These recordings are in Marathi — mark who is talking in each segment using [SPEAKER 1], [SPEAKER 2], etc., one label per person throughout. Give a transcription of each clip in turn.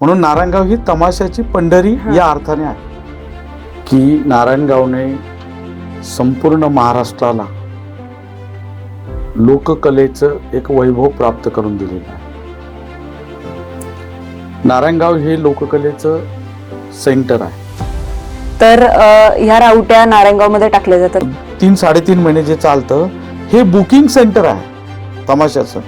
[SPEAKER 1] म्हणून नारायणगाव ही तमाशाची पंढरी या अर्थाने आहे. की नारायणगावने संपूर्ण महाराष्ट्राला लोककलेचं एक वैभव प्राप्त करून दिलेलं आहे. नारायणगाव हे लोककलेचं सेंटर आहे.
[SPEAKER 2] तर ह्या रावट्या नारायणगावमध्ये टाकल्या जातात.
[SPEAKER 1] तीन साडेतीन महिने जे चालतं हे बुकिंग सेंटर आहे तमाशाचं.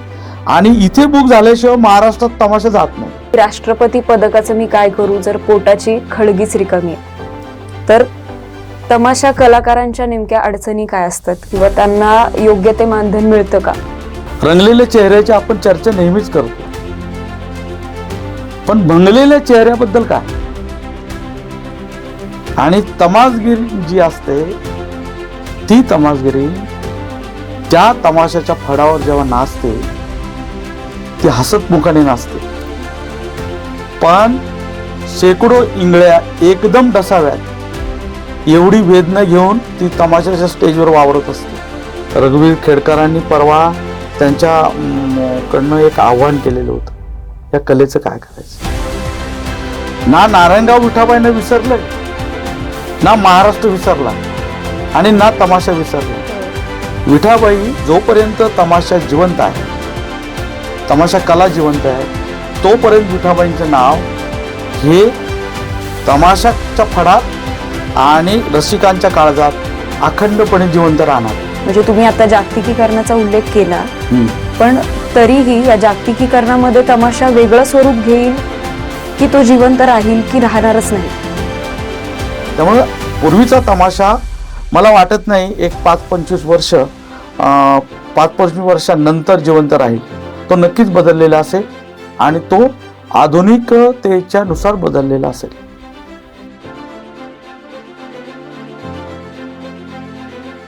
[SPEAKER 1] आणि इथे बुक झाल्याशिवाय महाराष्ट्रात तमाशा जात नाही.
[SPEAKER 2] राष्ट्रपती पदकाचं मी काय करू? जर पोटाची खळगीच रिकामी आहे तर तमाशा कलाकारांच्या नेमक्या अडचणी काय असतात? किंवा त्यांना योग्य ते मानधन मिळतं का?
[SPEAKER 1] रंगलेल्या चेहऱ्याची आपण चर्चा नेहमीच करतो. पण भंगलेल्या चेहऱ्याबद्दल काय? आणि तमासगिरी जी असते ती तमासगिरी त्या तमाशाच्या फडावर जेव्हा नाचते ती हसतमुखाने नाचते. पण शेकडो इंगळ्या एकदम डसाव्यात. एवढी वेदना घेऊन ती तमाशाच्या स्टेजवर वावरत असते. रघुवीर खेडकरांनी परवा त्यांच्या कडनं एक आव्हान केलेलं होतं. या कलेचं काय करायचं? ना नारायणगाव विठाबाईनं विसरलंय ना महाराष्ट्र विसरला आणि ना तमाशा विसरला. विठाबाई जोपर्यंत तमाशा जिवंत आहे तमाशा कला जिवंत आहे. तोपर्यंत विठाबाईंचं नाव हे तमाशाच्या फडात आणि रसिकांच्या काळजात अखंडपणे जिवंत राहणार.
[SPEAKER 2] म्हणजे तुम्ही आता जागतिकीकरणाचा उल्लेख केला. पण तरीही या जागतिकीकरणामध्ये तमाशा वेगळं स्वरूप घेईल की तो जिवंत राहील की राहणारच नाही?
[SPEAKER 1] त्यामुळं पूर्वीचा तमाशा मला वाटत नाही एक पाच पंचवीस वर्ष पाच पंचवीस वर्षानंतर जिवंत राहील. तो नक्कीच बदललेला असेल आणि तो आधुनिकतेच्या नुसार बदललेला असेल.